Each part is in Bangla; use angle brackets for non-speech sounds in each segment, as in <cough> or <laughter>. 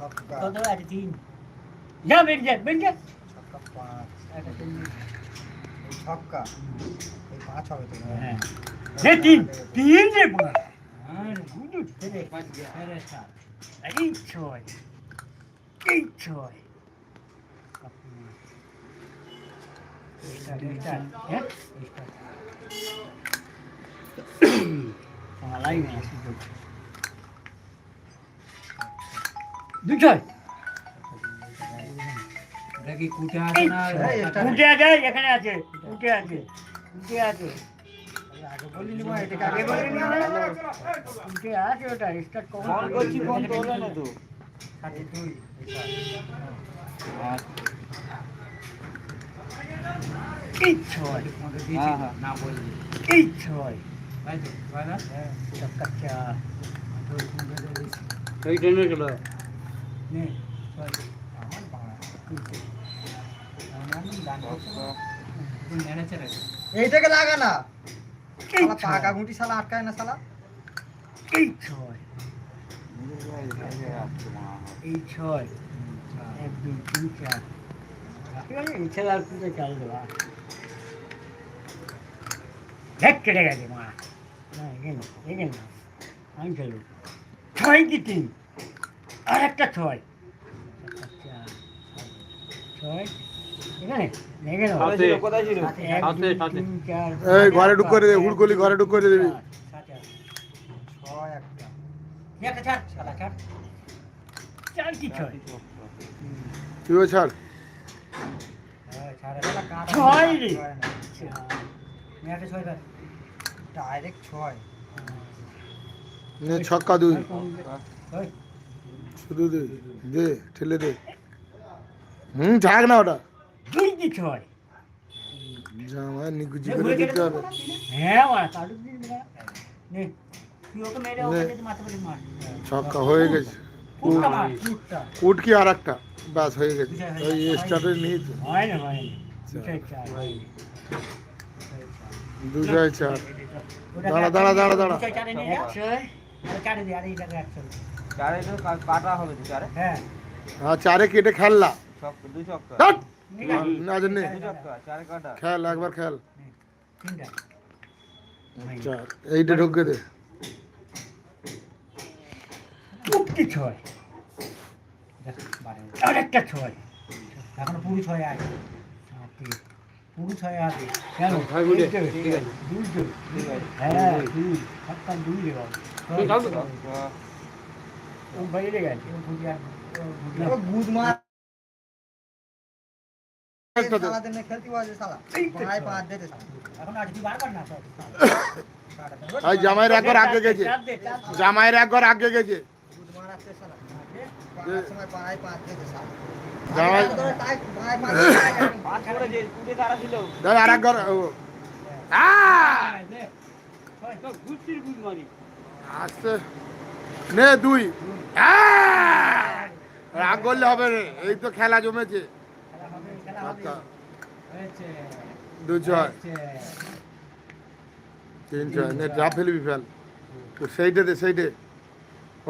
ছক্কা কত আছে তিন যা বেরিয়ে যা বেরিয়ে যা ছক্কা পাঁচ একটা তিন। এই ছক্কা এই পাঁচ হবে তো হ্যাঁ রে তিন তিন রে বাবা আর গুড রে পাঁচ গিয়া রে সাত এই ছয় এই ছয় Start, start. হ্যাঁ start. মালাই না দেখি কুটে আছে এখানে আছে উঠে আছে উঠে আছে। এই ছয় হ্যাঁ। হ্যাঁ না বললি এই ছয় হ্যাঁ এই ট্রেনে গেল এইটাকে লাগা না। এই শালা পাকা ছয়। গুটি শালা আটকায় না শালা। এই ছয়। এই ছয়। এক দুই তিন চার। এছাড়া আর চাল দেওয়া দেখ কেটে গেছে মা। না এখানে এখানে না আমি চলো ছয় কি তিন? আর একটা ছয়। ঘরে ঢুক করে ঘরে ঢুক করে দিবি ছাড় হ্যাঁ রে। ডাইরেক্ট ছক্কা দুই। শুধু দে দে ঠেলে দে। হুম থাক না ওটা। দুই কি ছয় জামা নিকুচি করে দিতে কেটে হবে। হ্যাঁ দিন মেরা নে। ছক্কা হয়ে গেছে। মার ফুটটা আর একটা? ব্যাস হয়ে গেছে। ওই স্টার্টে নিয়ে তো হয় হয় দু চার। দাঁড়া, দাঁড়া, দাঁড়া, দাঁড়া। দুটাই চারে নিয়ে যা। আরে চারে দে, আরে এইটাকে একশো দে। চারে তো কা- কাটা হবে তো চারে হ্যাঁ আর চারে কেটে খেললা ছক্কা দুই ছক্কা ধ্যাৎ! ঠিক আছে? না জানি দুই ছক্কা চারে কাটা খেল একবার খেল তিনটা চার এইটা ঢুকে দে চুক্তি ছয় দেখ, বারে। আর একটা ছয় এখনও পুরো ছয় আছে সাথে। পুরো ছয় আছে কেন ছয় মিনিট, এই তো, ঠিক আছে। দুই তো। ঠিক আছে হ্যাঁ দুই সপ্তাহ দুই রে বাবু তুই যাও তো। ছক্কা। ও বাইরে গেছে। গুদ মার জামাইয়ের একবার আগে গেছে। জামাইয়ের একবার আগে গেছে। <laughs> দাদা আর একবার আস্তে নে দুই! রাগ করলে হবে রে এই তো খেলা জমেছে। দু ছয়। তিন ছয় নে যা ফেলবি ফেল তো সেইটা দে সেইটে।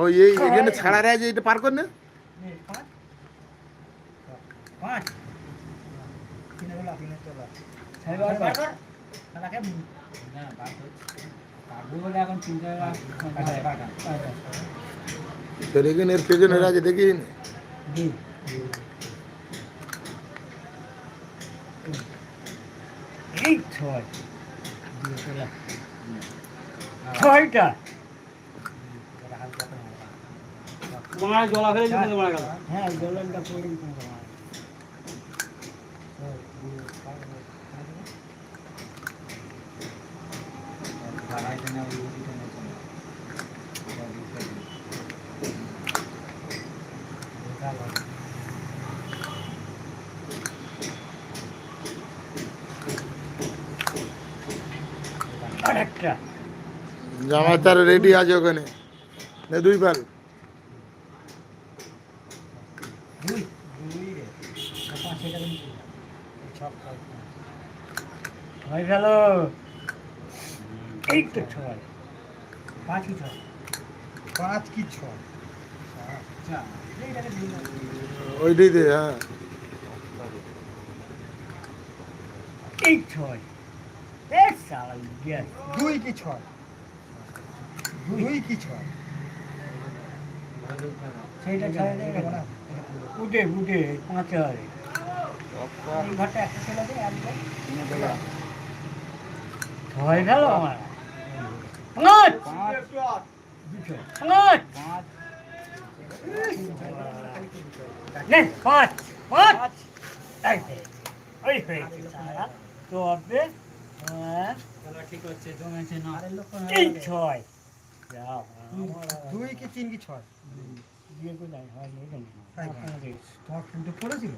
ওই এই এখানে ছাড়া রে এটা পার কর নে। এখন এখানে এর আছে দেখি। ছয়টা। জলা ফেলে মারা গেল হ্যাঁ পড়ে গেছে জামাই তার রেডি আছে ওখানে। নে দুই ফেল দুই দুই রে পাঁচ সেটা ছক্কা হয়ে গেল। এই তো ছয়। পাঁচই ছয়? পাঁচ কি ছয়? আচ্ছা। ওইটাই দে হ্যাঁ। এই ছয়। দুই কি ছয় দুই কি ছয় সেইটা ছয় উঠে উঠে পাঁচ হাজারে ঘরটা একটা ছেলে দেয় ছয় গেল আমার। পাঁচ। পাঁচ। পাঁচ। পাঁচ। তবে হ্যাঁ, ঠিক হচ্ছে জমেছে না? এই ছয়। দুই কি তিন কি ছয়? হয়। তোমার ফুলটা পড়েছিল?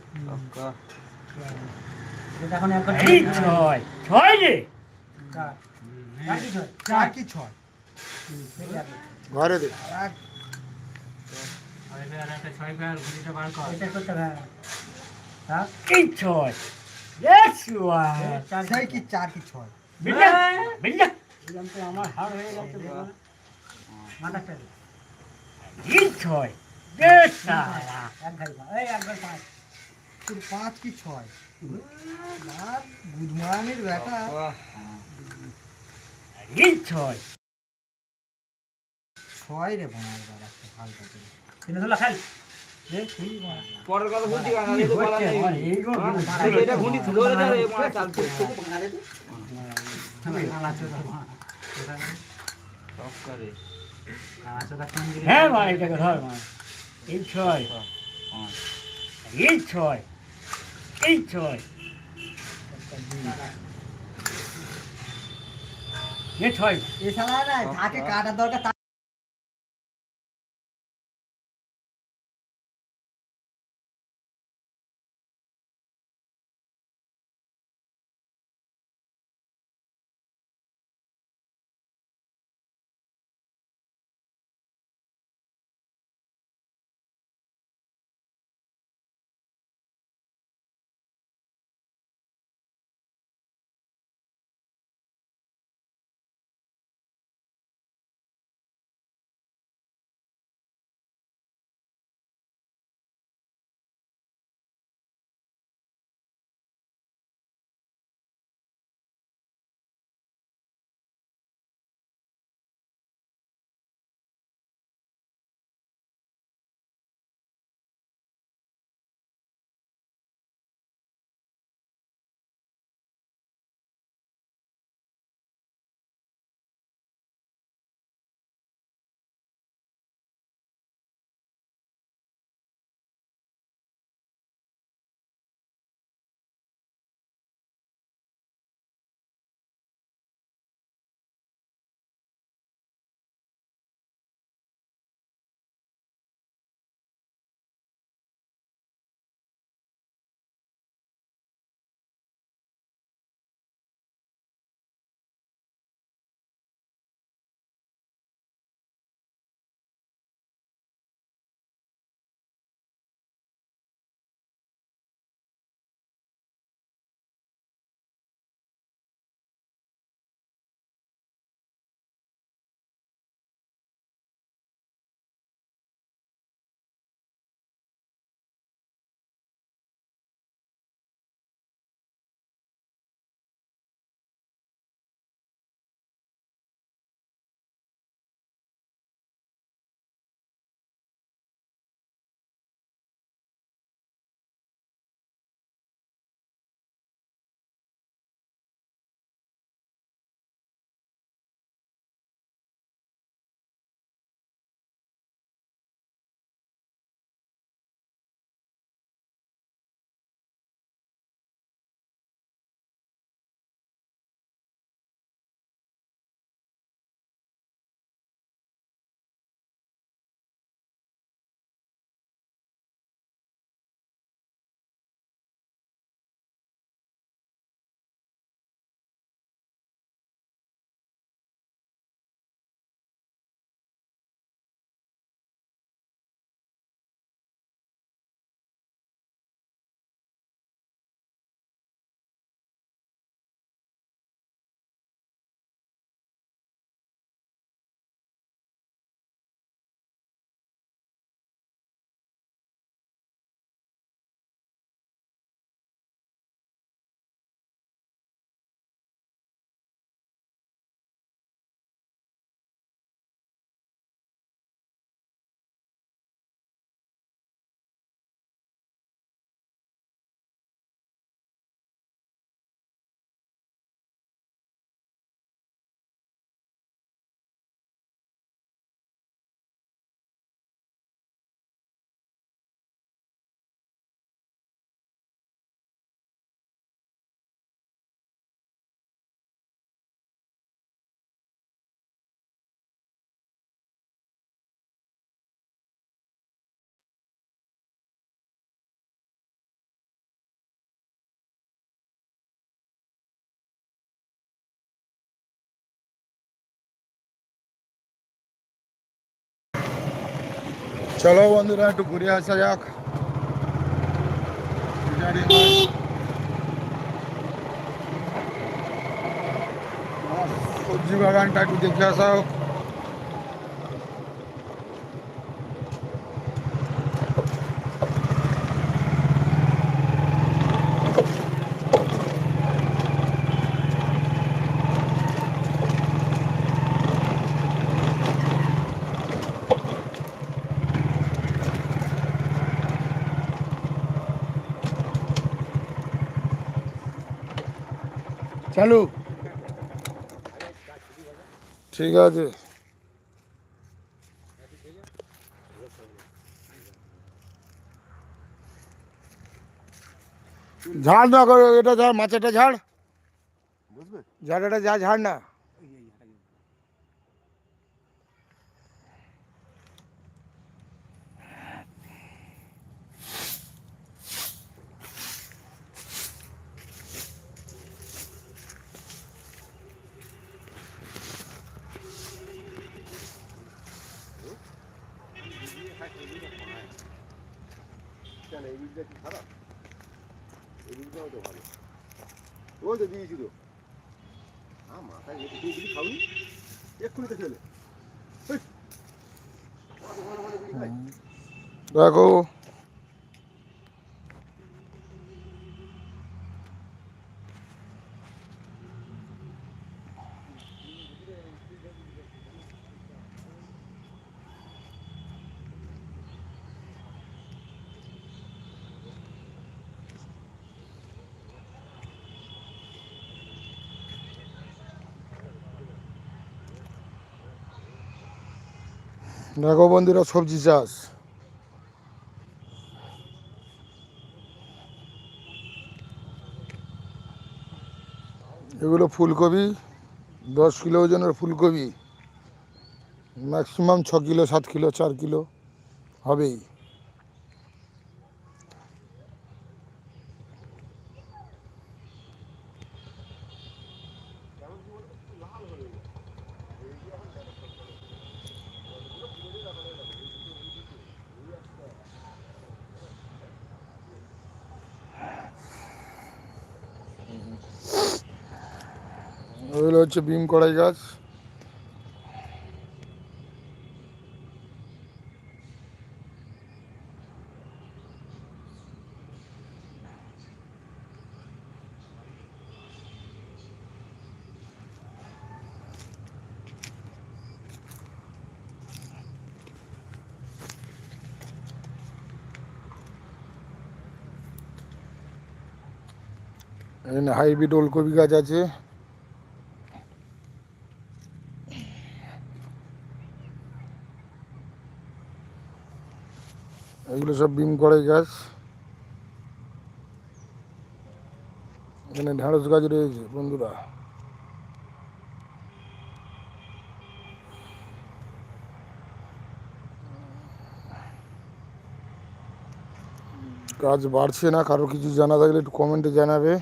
এখন এখন ছয়। ছয়। রে চার। কি ছয়? ঘরে দে। ছয় ফেয়ার ঘুরিটা বার কর। এটা করতে হবে। হ্যাঁ। ছয়। Are. ছয় কি চার কি ছয় বিল্লা, বিল্লা। এরকম তো আমার হাড় হয়ে গেছে মাথাটা দে। ছয় দে সালা। এক ঘাড়ি এই এক ঘাড়ি পাঁচ। তোর পাঁচ কি ছয় গুদমানির ব্যাটা ছয় ছয় রে বানার বাবা হালকা করে তিন। পরের কথা এটা ধরে মারা চালছে। হ্যাঁ মা এটাকে ধর মা। এই ছয়। এই ছয়। এই ছয়। এ ছয়। এছাড়া না তাকে কাটার দরকার চলো বন্ধুরা একটু ঘুরে আসা যাক পূজারি মাঠ। আমার সবজি বাগানটা একটু দেখে আসা হোক চালু। ঠিক আছে। ঝাড় না করো এটা ঝাড় মাছেরটা ঝাড়। ঝাড় এটা যা ঝাড় না। ওই তো দিয়েছি তো হ্যাঁ মাথায় গেছে। তুই বিড়ি খাওনি? এক্ষুনি তো খেলে। খাই? দেখো। দেখো সবজি চাষ। এগুলো ফুলকপি, দশ কিলো ওজনের ফুলকপি। ম্যাক্সিমাম ছ কিলো, সাত কিলো, চার কিলো, হবেই। ওগুলো হচ্ছে বিম কড়াই গাছ। এখানে হাইব্রিড ওলকপি গাছ আছে। এগুলো সব বিম কড়াই গাছ। এখানে ঢেঁড়স গাছ রয়েছে বন্ধুরা। গাছ বাড়ছে না, কারও কিছু জানা থাকলে একটু কমেন্টে জানাবে।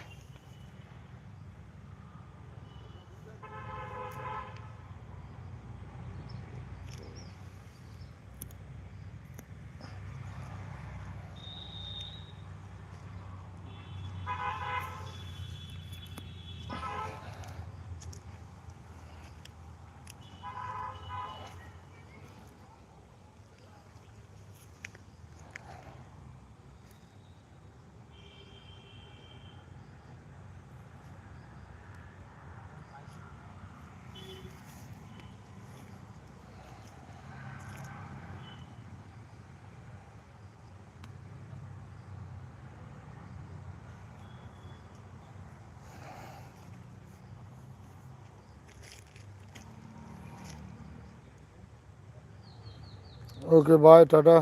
Okay bye tata